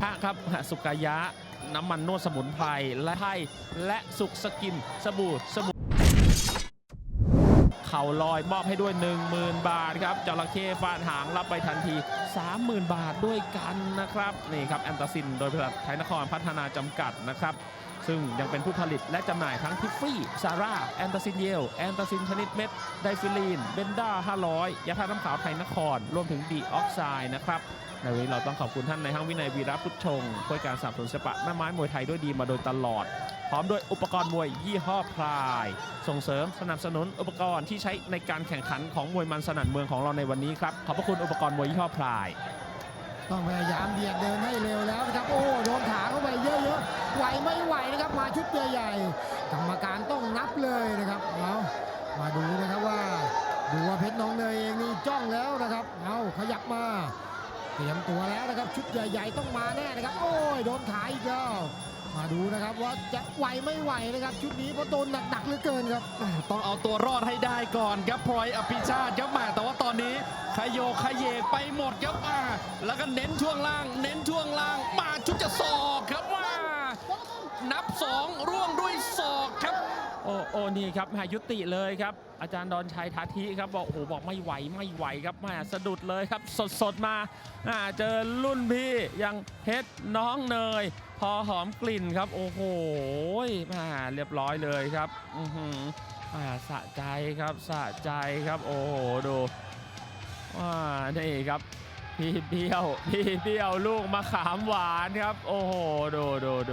พระครับสุกายะ น้ำมันนวดสมุนไพรและไทยและสุกสกินสบู่สบู่เข่าลอยมอบให้ด้วย 10,000 บาทครับจระเข้ฟาดหางรับไปทันที 30,000 บาทด้วยกันนะครับนี่ครับแอนตาซิน โดยบริษัทไทยนครพัฒนาจำกัดนะครับ ซึ่งยังเป็นผู้ผลิตและจำหน่ายทั้งทิฟฟี่ซาร่า แอนตาซินเยล แอนตาซินชนิดเม็ด ไดฟิลีน เบนด้า 500 ยาธาตุน้ำขาวไทยนคร รวมถึงดีออกไซด์นะครับในวันนี้เราต้องขอบคุณท่านในห้างวินัยวีระพุทธชงช่วยการสนับสนุนศิลปะแม่ไม้มวยไทยด้วยดีมาโดยตลอด พร้อมด้วยอุปกรณ์มวยยี่ห้อพลาย ส่งเสริมสนับสนุนอุปกรณ์ที่ใช้ในการแข่งขันของมวยมันสนั่นเมืองของเราในวันนี้ครับ ขอบพระคุณอุปกรณ์มวยยี่ห้อพลาย ต้องพยายามเบียดเดินให้เร็วแล้วนะครับ โอ้โดนขา ไหวไม่ไหวนะครับมาชุดใหญ่ๆกรรมการต้องนับเลยนะครับเอามาดูนะครับว่าดูว่าเพชรน้องเนยเองนี่จ้องแล้วนะครับเอาขยับมาเตรียมตัวแล้วนะครับชุดใหญ่ ๆ ต้องมาแน่นะครับ โอ้ยโดนขาอีกแล้วมาดูนะครับว่าจะไหวไม่ไหวนะครับ ชุดนี้เพราะโดนหนักๆเหลือเกินครับ ต้องเอาตัวรอดให้ได้ก่อนครับพลอยอภิชาติครับมาแต่ว่าตอนนี้ขยโยขยเยกไปหมดครับมาแล้วก็เน้นช่วงล่าง เน้นช่วงล่างมาชุดจะศอกครับสองร่วงด้วยศอกครับ โอ้โอ้นี่ครับแมยุติเลยครับ อาจารย์ดอนชัยทาธิครับบอกโอ้โหบอกไม่ไหวไม่ไหวครับแม่สะดุดเลยครับ สดสดๆมาอ่าเจอรุ่นพี่ย่างเพชรน้องเนย พอหอมกลิ่นครับ โอ้โหแม่เรียบร้อยเลยครับอือหืออ่าสะใจครับสะใจครับ โอ้โหดูอ่านี่ครับพี่เบี้ยวพี่เบี้ยวลูกมะขามหวานครับ โอ้โหดูดูดู